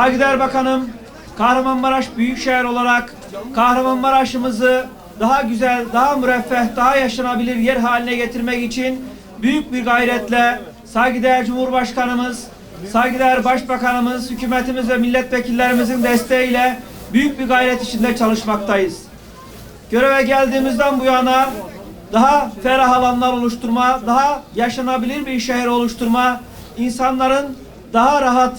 Saygıdeğer Bakanım, Kahramanmaraş Büyükşehir olarak Kahramanmaraş'ımızı daha güzel, daha müreffeh, daha yaşanabilir yer haline getirmek için büyük bir gayretle saygıdeğer Cumhurbaşkanımız, saygıdeğer Başbakanımız, hükümetimiz ve milletvekillerimizin desteğiyle büyük bir gayret içinde çalışmaktayız. Göreve geldiğimizden bu yana daha ferah alanlar oluşturma, daha yaşanabilir bir şehir oluşturma, insanların daha rahat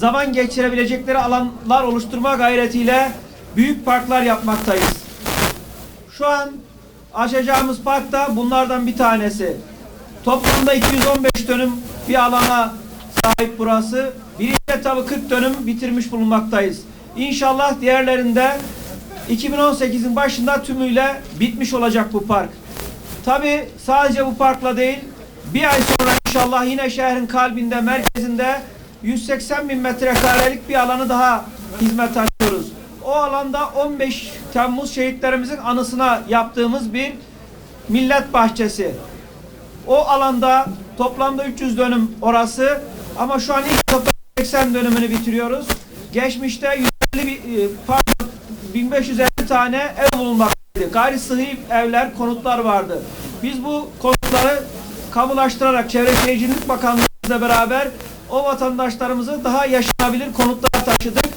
zaman geçirebilecekleri alanlar oluşturma gayretiyle büyük parklar yapmaktayız. Şu an açacağımız park da bunlardan bir tanesi. Toplamda 215 dönüm bir alana sahip burası. Birinci tabi 40 dönüm bitirmiş bulunmaktayız. İnşallah diğerlerinde 2018'in başında tümüyle bitmiş olacak bu park. Tabi sadece bu parkla değil, bir ay sonra inşallah yine şehrin kalbinde, merkezinde 180 bin metrekarelik bir alanı daha hizmet açıyoruz. O alanda 15 Temmuz şehitlerimizin anısına yaptığımız bir millet bahçesi. O alanda toplamda 300 dönüm orası ama şu an ilk etapta 80 dönümünü bitiriyoruz. Geçmişte 150 bir, e, pardon, 1550 tane ev bulunmaktaydı. Gayri sıhhi evler, konutlar vardı. Biz bu konutları kamulaştırarak Çevre Şehircilik Bakanlığımızla beraber o vatandaşlarımızı daha yaşanabilir konutlara taşıdık.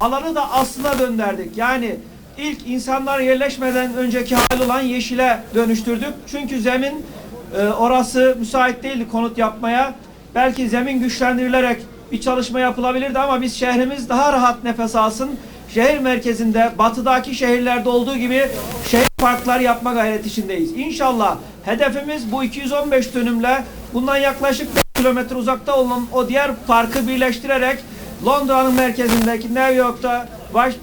Alanı da aslına döndürdük. Yani ilk insanlar yerleşmeden önceki hali olan yeşile dönüştürdük. Çünkü zemin e, orası müsait değildi konut yapmaya. Belki zemin güçlendirilerek bir çalışma yapılabilirdi ama biz şehrimiz daha rahat nefes alsın. Şehir merkezinde, batıdaki şehirlerde olduğu gibi şehir parklar yapma gayret içindeyiz. İnşallah hedefimiz bu 215 dönümle bundan yaklaşık 5 kilometre uzakta olan o diğer parkı birleştirerek Londra'nın merkezindeki New York'ta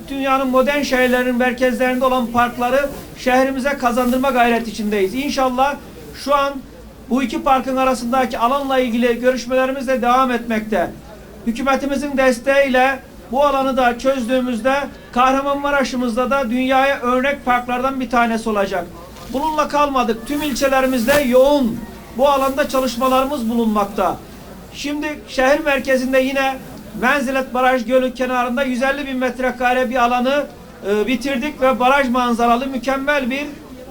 dünyanın modern şehirlerinin merkezlerinde olan parkları şehrimize kazandırma gayret içindeyiz. İnşallah şu an bu iki parkın arasındaki alanla ilgili görüşmelerimiz de devam etmekte. Hükümetimizin desteğiyle bu alanı da çözdüğümüzde Kahramanmaraş'ımızda da dünyaya örnek parklardan bir tanesi olacak. Bununla kalmadık. Tüm ilçelerimizde yoğun bu alanda çalışmalarımız bulunmakta. Şimdi şehir merkezinde yine Menzilet Baraj Gölü kenarında 150 bin metrekare bir alanı e, bitirdik ve baraj manzaralı mükemmel bir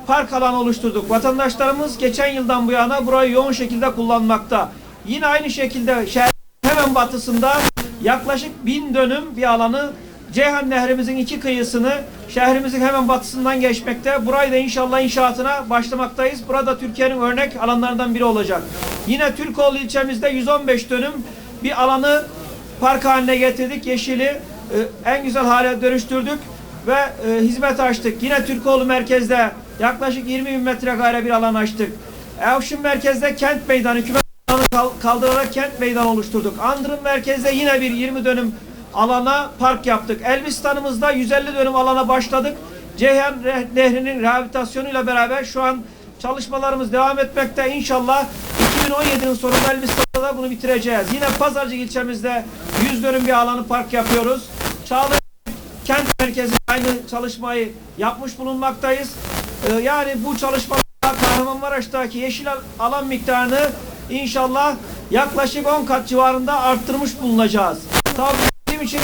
park alanı oluşturduk. Vatandaşlarımız geçen yıldan bu yana burayı yoğun şekilde kullanmakta. Yine aynı şekilde şehir hemen batısında yaklaşık bin dönüm bir alanı Ceyhan Nehrimizin iki kıyısını şehrimizin hemen batısından geçmekte. Burayı da inşallah inşaatına başlamaktayız. Burada Türkiye'nin örnek alanlarından biri olacak. Yine Türkoğlu ilçemizde 115 dönüm bir alanı park haline getirdik. Yeşili e, en güzel hale dönüştürdük ve e, hizmet açtık. Yine Türkoğlu merkezde yaklaşık 20 bin metrekare bir alan açtık. Evşin merkezde kent meydanı, hükümet kal- kaldırarak kent meydanı oluşturduk. Andırın merkezde yine bir 20 dönüm alana park yaptık. Elbistan'ımızda 150 dönüm alana başladık. Ceyhan Nehri'nin rehabilitasyonuyla beraber şu an çalışmalarımız devam etmekte. İnşallah 2017'nin sonunda Elbistan'da da bunu bitireceğiz. Yine Pazarcık ilçemizde 100 dönüm bir alanı park yapıyoruz. Çağlayan kent merkezi aynı çalışmayı yapmış bulunmaktayız. Ee, yani bu çalışmalar Kahramanmaraş'taki yeşil al- alan miktarını inşallah yaklaşık 10 kat civarında arttırmış bulunacağız. Tabii bizim için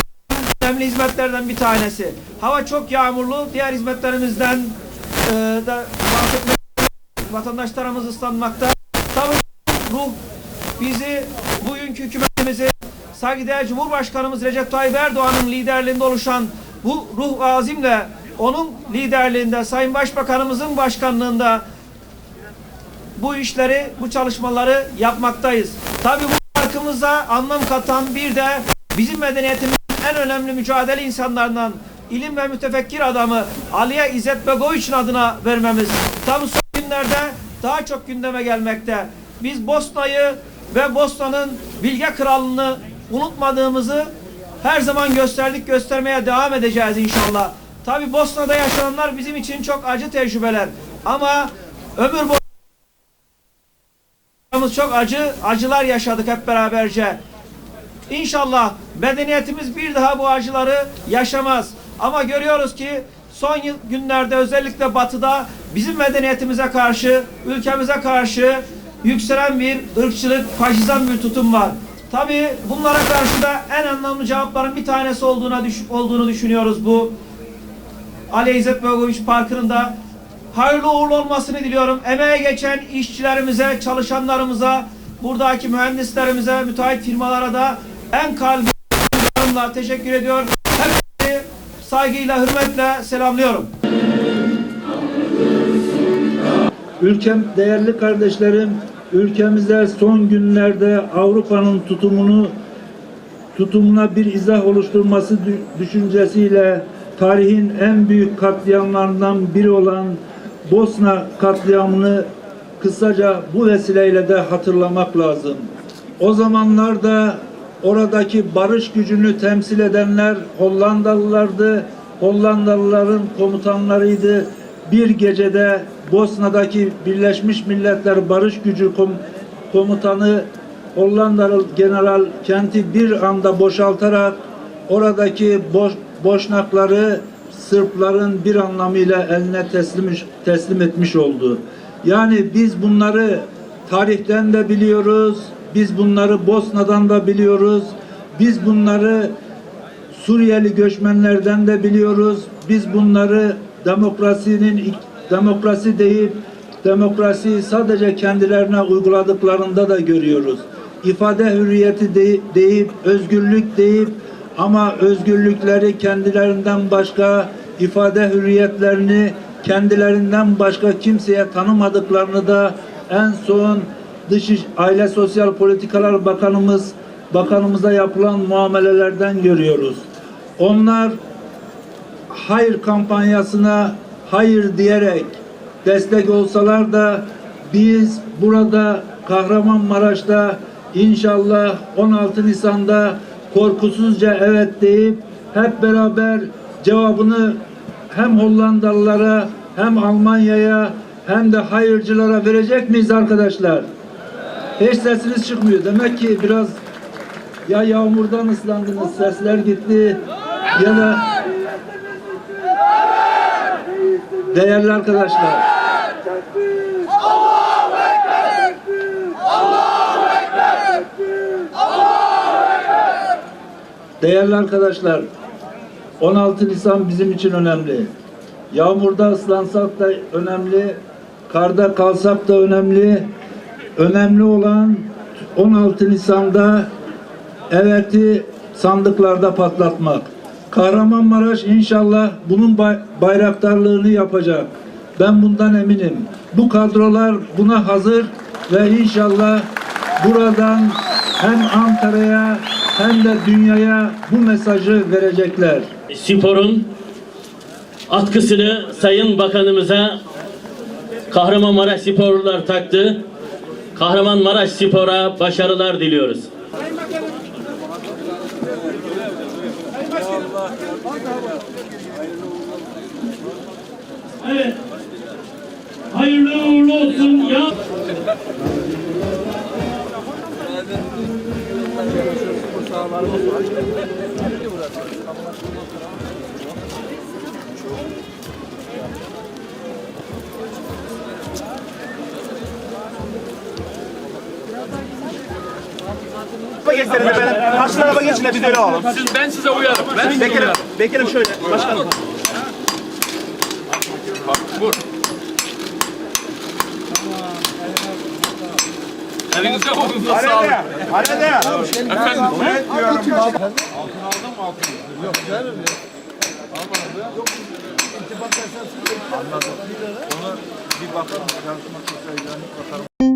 önemli hizmetlerden bir tanesi. Hava çok yağmurlu. Diğer hizmetlerimizden e, de bahsetmek vatandaşlarımız ıslanmakta. Tabii ruh bizi bugünkü hükümetimizi saygıdeğer Cumhurbaşkanımız Recep Tayyip Erdoğan'ın liderliğinde oluşan bu ruh azimle onun liderliğinde Sayın Başbakanımızın başkanlığında bu işleri, bu çalışmaları yapmaktayız. Tabii bu parkımıza anlam katan bir de bizim medeniyetimizin en önemli mücadele insanlarından ilim ve mütefekkir adamı Aliye İzzet Begoviç'in adına vermemiz. Tabi son günlerde daha çok gündeme gelmekte. Biz Bosna'yı ve Bosna'nın bilge kralını unutmadığımızı her zaman gösterdik göstermeye devam edeceğiz inşallah. Tabi Bosna'da yaşananlar bizim için çok acı tecrübeler. Ama ömür boyu çok acı acılar yaşadık hep beraberce. İnşallah medeniyetimiz bir daha bu acıları yaşamaz. Ama görüyoruz ki son yıl, günlerde özellikle batıda bizim medeniyetimize karşı, ülkemize karşı yükselen bir ırkçılık, faşizan bir tutum var. Tabii bunlara karşı da en anlamlı cevapların bir tanesi olduğuna düş- olduğunu düşünüyoruz bu Ali İzzet Begoviç Parkı'nın da hayırlı uğurlu olmasını diliyorum. Emeğe geçen işçilerimize, çalışanlarımıza, buradaki mühendislerimize, müteahhit firmalara da en kalbi teşekkür ediyor. Hepinizi saygıyla, hürmetle selamlıyorum. Ülkem değerli kardeşlerim, ülkemizde son günlerde Avrupa'nın tutumunu tutumuna bir izah oluşturması dü- düşüncesiyle tarihin en büyük katliamlarından biri olan Bosna katliamını kısaca bu vesileyle de hatırlamak lazım. O zamanlarda oradaki barış gücünü temsil edenler Hollandalılardı. Hollandalıların komutanlarıydı. Bir gecede Bosna'daki Birleşmiş Milletler Barış Gücü kom- komutanı Hollandalı General kenti bir anda boşaltarak oradaki boş, boşnakları Sırpların bir anlamıyla eline teslim, teslim etmiş oldu. Yani biz bunları tarihten de biliyoruz, biz bunları Bosna'dan da biliyoruz, biz bunları Suriyeli göçmenlerden de biliyoruz. Biz bunları demokrasinin demokrasi deyip demokrasiyi sadece kendilerine uyguladıklarında da görüyoruz. İfade hürriyeti de- deyip özgürlük deyip ama özgürlükleri kendilerinden başka ifade hürriyetlerini kendilerinden başka kimseye tanımadıklarını da en son Dış Aile Sosyal Politikalar Bakanımız bakanımıza yapılan muamelelerden görüyoruz. Onlar hayır kampanyasına hayır diyerek destek olsalar da biz burada Kahramanmaraş'ta inşallah 16 Nisan'da korkusuzca evet deyip hep beraber cevabını hem Hollandalılara hem Almanya'ya hem de hayırcılara verecek miyiz arkadaşlar? Hiç sesiniz çıkmıyor. Demek ki biraz ya yağmurdan ıslandınız, sesler gitti ya da değerli arkadaşlar. Değerli arkadaşlar, 16 Nisan bizim için önemli. Yağmurda ıslansak da önemli, karda kalsak da önemli. Önemli olan 16 Nisan'da evet'i sandıklarda patlatmak. Kahramanmaraş inşallah bunun bay- bayraktarlığını yapacak. Ben bundan eminim. Bu kadrolar buna hazır ve inşallah buradan hem Ankara'ya hem de dünyaya bu mesajı verecekler. sporun atkısını Sayın Bakanımıza Kahramanmaraş sporlular taktı. Kahramanmaraş spora başarılar diliyoruz. Evet. Hayırlı uğurlu olsun ya. Araba geçsenize benim. Karşıdan araba geçin de biz öyle alalım. Siz, ben size uyarım. Ben size Bekir'im, uyarım. Bekir'im şöyle. Başkanım. Vur. Elinize kolunuza sağlık. Hadi hadi. Efendim. Bir bakalım. Çalışmak çok heyecanlı. Bakalım.